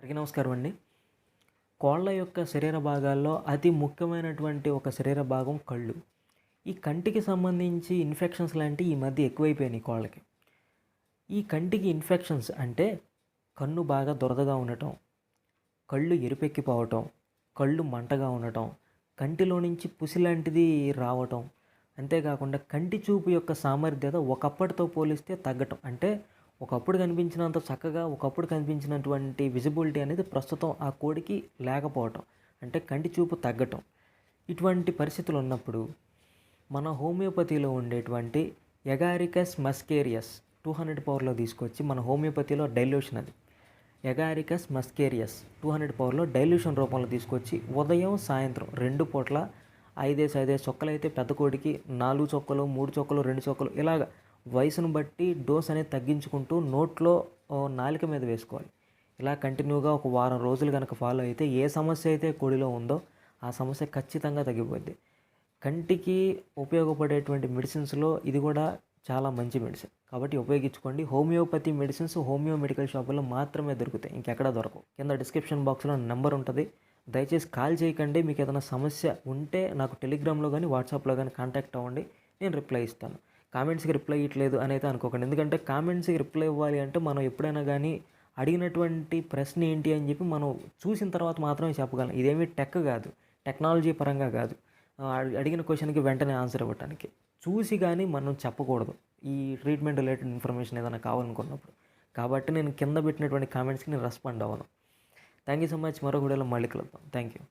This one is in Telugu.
అందరికీ నమస్కారం అండి. కోళ్ళ యొక్క శరీర భాగాల్లో అతి ముఖ్యమైనటువంటి ఒక శరీర భాగం కళ్ళు. ఈ కంటికి సంబంధించి ఇన్ఫెక్షన్స్ లాంటివి ఈ మధ్య ఎక్కువైపోయినాయి కోళ్ళకి. ఈ కంటికి ఇన్ఫెక్షన్స్ అంటే కన్ను బాగా దురదగా ఉండటం కళ్ళు ఎరుపెక్కిపోవటం కళ్ళు మంటగా ఉండటం కంటిలో నుంచి పుసి లాంటిది రావటం అంతేకాకుండా కంటి చూపు యొక్క సామర్థ్యత ఒకప్పటితో పోలిస్తే తగ్గటం. అంటే ఒకప్పుడు కనిపించినంత చక్కగా ఒకప్పుడు కనిపించినటువంటి విజిబిలిటీ అనేది ప్రస్తుతం ఆ కోడికి లేకపోవటం అంటే కంటి చూపు తగ్గటం. ఇటువంటి పరిస్థితులు ఉన్నప్పుడు మన హోమియోపతిలో ఉండేటువంటి ఎగారికస్ మస్కేరియస్ టూ హండ్రెడ్ పవర్లో తీసుకొచ్చి మన హోమియోపతిలో డైల్యూషన్ అది. ఎగారికస్ మస్కేరియస్ టూ హండ్రెడ్ పవర్లో డైల్యూషన్ రూపంలో తీసుకొచ్చి ఉదయం సాయంత్రం రెండు పూట్ల ఐదేసి ఐదేసి చొక్కలు అయితే పెద్ద కోడికి నాలుగు చొక్కలు మూడు చొక్కలు రెండు చొక్కలు ఇలాగ వయసును బట్టి డోస్ అనేది తగ్గించుకుంటూ నోట్లో నాలిక నాలుక మీద వేసుకోవాలి. ఇలా కంటిన్యూగా ఒక వారం రోజులు కనుక ఫాలో అయితే ఏ సమస్య అయితే కొడిలో ఉందో ఆ సమస్య ఖచ్చితంగా తగ్గిపోద్ది. కంటికి ఉపయోగపడేటువంటి మెడిసిన్స్లో ఇది కూడా చాలా మంచి మెడిసిన్. కాబట్టి ఉపయోగించుకోండి. హోమియోపతి మెడిసిన్స్ హోమియో మెడికల్ షాపుల్లో మాత్రమే దొరుకుతాయి. ఇంకెక్కడా దొరకవు. కింద డిస్క్రిప్షన్ బాక్స్లో నెంబర్ ఉంటుంది. దయచేసి కాల్ చేయకండి. మీకు ఏదైనా సమస్య ఉంటే నాకు టెలిగ్రామ్లో కానీ వాట్సాప్లో కానీ కాంటాక్ట్ అవ్వండి. నేను రిప్లై ఇస్తాను. కామెంట్స్కి రిప్లై ఇవ్వట్లేదు అని అయితే అనుకోకండి. ఎందుకంటే కామెంట్స్కి రిప్లై ఇవ్వాలి అంటే మనం ఎప్పుడైనా కానీ అడిగినటువంటి ప్రశ్న ఏంటి అని చెప్పి మనం చూసిన తర్వాత మాత్రమే చెప్పగలం. ఇదేమీ టెక్ కాదు టెక్నాలజీ పరంగా కాదు. అడిగిన క్వశ్చన్కి వెంటనే ఆన్సర్ ఇవ్వడానికి చూసి కానీ మనం చెప్పకూడదు. ఈ ట్రీట్మెంట్ రిలేటెడ్ ఇన్ఫర్మేషన్ ఏదైనా కావాలనుకున్నప్పుడు. కాబట్టి నేను కింద పెట్టినటువంటి కామెంట్స్కి నేను రెస్పాండ్ అవ్వను. Thank you so much. మరో వీడియోలో మళ్ళీ కలుద్దాం. Thank you